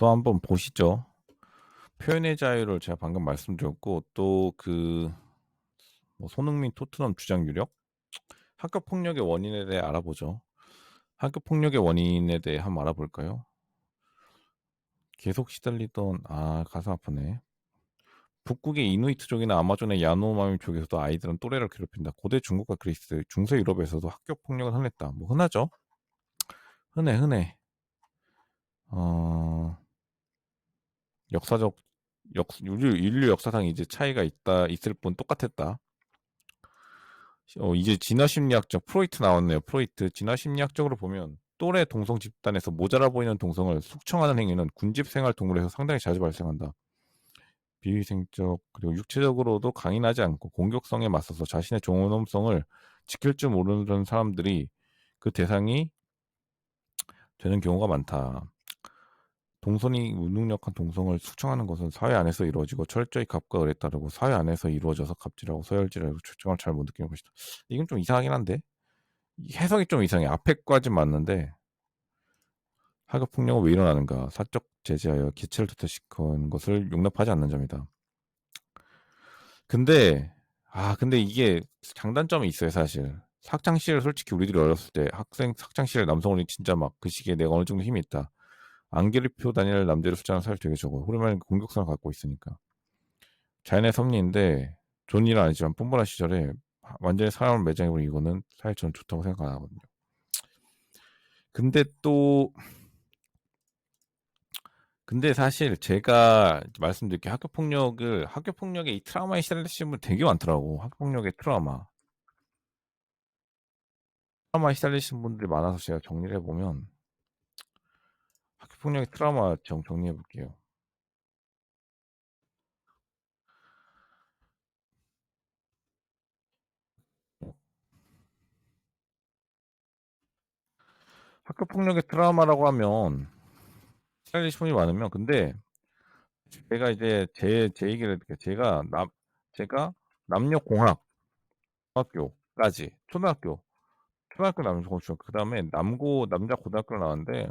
또 한번 보시죠. 표현의 자유를 제가 방금 말씀드렸고 또그뭐 손흥민 토트넘 주장 유력 학교 폭력의 원인에 대해 알아보죠. 학교 폭력의 원인에 대해 한번 알아볼까요? 계속 시달리던 아 가슴 아프네. 북극의 이누이트족이나 아마존의 야노마미족에서도 아이들은 또래를 괴롭힌다. 고대 중국과 그리스, 중세 유럽에서도 학교 폭력은 흔했다. 뭐 흔하죠. 흔해 흔해. 어 역사적 역 인류, 인류 역사상 이제 차이가 있다 있을 뿐 똑같았다. 어, 이제 진화 심리학적 프로이트 나왔네요. 프로이트 진화 심리학적으로 보면 또래 동성 집단에서 모자라 보이는 동성을 숙청하는 행위는 군집 생활 동물에서 상당히 자주 발생한다. 비위생적 그리고 육체적으로도 강인하지 않고 공격성에 맞서서 자신의 존엄성을 지킬 줄 모르는 사람들이 그 대상이 되는 경우가 많다. 동선이 무능력한 동성을 숙청하는 것은 사회 안에서 이루어지고 철저히 갑과 을에 따르고 사회 안에서 이루어져서 갑질하고 서열질하고 출정을 잘 못 느끼는 것이다. 이건 좀 이상하긴 한데 해석이 좀 이상해. 앞에까지 맞는데 학업 폭력은 왜 일어나는가? 사적 제재하여 기체를 도태시킨 것을 용납하지 않는 점이다. 근데 아 근데 이게 장단점이 있어요 사실. 학창 시절 솔직히 우리들이 어렸을 때 학생 학창 시절 남성이 진짜 막 그 시기에 내가 어느 정도 힘이 있다. 안개리표 다니엘 남자를 숫자는 사실 되게 적어. 호르몬 공격성을 갖고 있으니까. 자연의 섭리인데 일은 아니지만 뿜뿜한 시절에 완전히 사람을 매장해버린 이거는 사실 저는 좋다고 생각 안 하거든요. 근데 또 근데 사실 제가 말씀드릴게 학교 폭력을 학교 폭력에 이 트라우마에 시달리시는 분 되게 많더라고. 학교 폭력의 트라우마. 트라우마에 시달리시는 분들이 많아서 제가 정리를 해보면 폭력의 트라우마 정, 정리해 볼게요. 학교 폭력의 트라우마라고 하면 시달리시는 분이 많으면 근데 제가 이제 제, 제 얘기를 해드릴게요. 제가 남 제가 남녀 공학 중학교까지 초등학교 초등학교 남녀 공학 그 다음에 남고 남자 고등학교를 나왔는데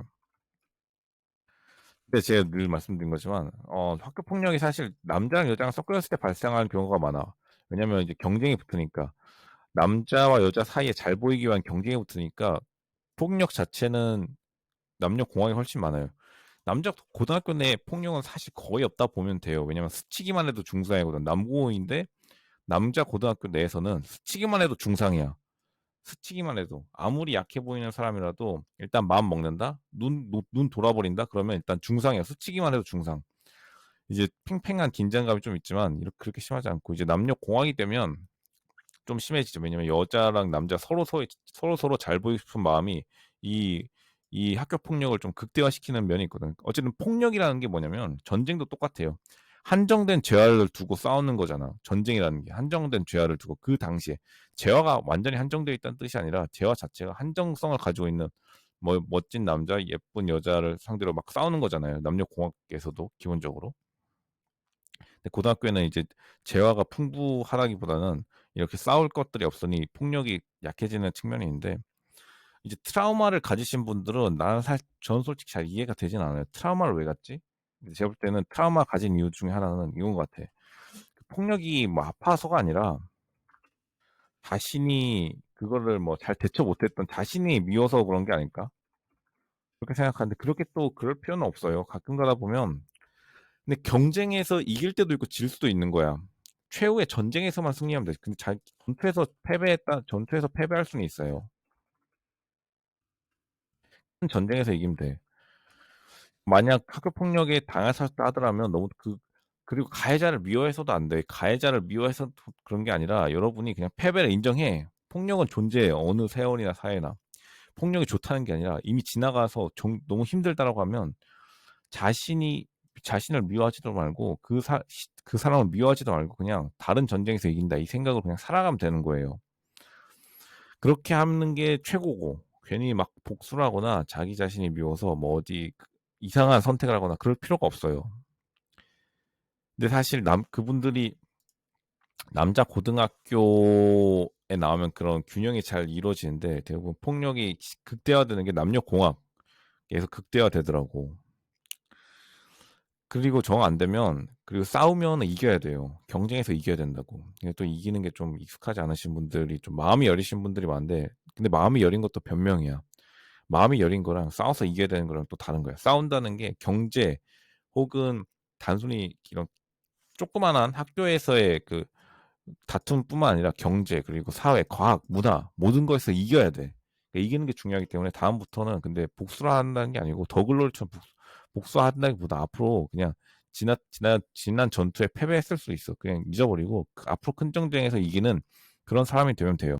근데 제가 늘 말씀드린 거지만 어, 학교 폭력이 사실 남자랑 여자랑 섞여있을 때 발생하는 경우가 많아. 왜냐면 이제 경쟁이 붙으니까 남자와 여자 사이에 잘 보이기 위한 경쟁이 붙으니까 폭력 자체는 남녀 공학이 훨씬 많아요. 남자 고등학교 내 폭력은 사실 거의 없다 보면 돼요. 왜냐면 스치기만 해도 중상이거든. 남고인데 남자 고등학교 내에서는 스치기만 해도 중상이야. 스치기만 해도 아무리 약해 보이는 사람이라도 일단 마음 먹는다? 눈, 눈 돌아버린다? 그러면 일단 중상이야. 스치기만 해도 중상. 이제 팽팽한 긴장감이 좀 있지만 이렇게 그렇게 심하지 않고 이제 남녀 공학이 되면 좀 심해지죠. 왜냐면 여자랑 남자 서로 서로 서로, 서로 잘 보이고 싶은 마음이 이 이 학교 폭력을 좀 극대화시키는 면이 있거든. 어쨌든 폭력이라는 게 뭐냐면 전쟁도 똑같아요. 한정된 재화를 두고 싸우는 거잖아. 전쟁이라는 게 한정된 재화를 두고 그 당시에 재화가 완전히 한정되어 있다는 뜻이 아니라 재화 자체가 한정성을 가지고 있는 뭐 멋진 남자, 예쁜 여자를 상대로 막 싸우는 거잖아요. 남녀 공학에서도 기본적으로. 근데 고등학교에는 이제 재화가 풍부하다기보다는 이렇게 싸울 것들이 없으니 폭력이 약해지는 측면이 있는데 이제 트라우마를 가지신 분들은 나는 살, 전 솔직히 잘 이해가 되진 않아요. 트라우마를 왜 갖지? 제가 볼 때는 트라우마 가진 이유 중에 하나는 이건 것 같아. 그 폭력이 뭐 아파서가 아니라 자신이 그거를 뭐 잘 대처 못했던 자신이 미워서 그런 게 아닐까? 그렇게 생각하는데 그렇게 또 그럴 필요는 없어요. 가끔 가다 보면 근데 경쟁에서 이길 때도 있고 질 수도 있는 거야. 최후의 전쟁에서만 승리하면 돼. 근데 자, 전투에서 패배했다, 전투에서 패배할 수는 있어요. 전쟁에서 이기면 돼. 만약 학교 폭력에 당하셨다 하더라면 너무 그 그리고 가해자를 미워해서도 안 돼. 가해자를 미워해서 그런 게 아니라 여러분이 그냥 패배를 인정해. 폭력은 존재해요. 어느 세월이나 사회나. 폭력이 좋다는 게 아니라 이미 지나가서 좀, 너무 힘들다라고 하면 자신이 자신을 미워하지도 말고 그, 사, 그 사람을 미워하지도 말고 그냥 다른 전쟁에서 이긴다 이 생각으로 그냥 살아가면 되는 거예요. 그렇게 하는 게 최고고 괜히 막 복수를 하거나 자기 자신이 미워서 뭐 어디 이상한 선택을 하거나 그럴 필요가 없어요. 근데 사실 남 그분들이 남자 고등학교에 나오면 그런 균형이 잘 이루어지는데 대부분 폭력이 극대화되는 게 남녀 공학에서 극대화되더라고. 그리고 정 안 되면 그리고 싸우면은 이겨야 돼요. 경쟁에서 이겨야 된다고. 이게 또 이기는 게 좀 익숙하지 않으신 분들이 좀 마음이 여리신 분들이 많은데 근데 마음이 여린 것도 변명이야. 마음이 여린 거랑 싸워서 이겨야 되는 거랑 또 다른 거야. 싸운다는 게 경제 혹은 단순히 이런 조그마한 학교에서의 그 다툼뿐만 아니라 경제 그리고 사회, 과학, 문화 모든 거에서 이겨야 돼. 그러니까 이기는 게 중요하기 때문에 다음부터는 근데 복수를 한다는 게 아니고 더글로리처럼 복수, 복수한다기보다 앞으로 그냥 지난 지난 지난 전투에 패배했을 수 있어. 그냥 잊어버리고 그 앞으로 큰 전쟁에서 이기는 그런 사람이 되면 돼요.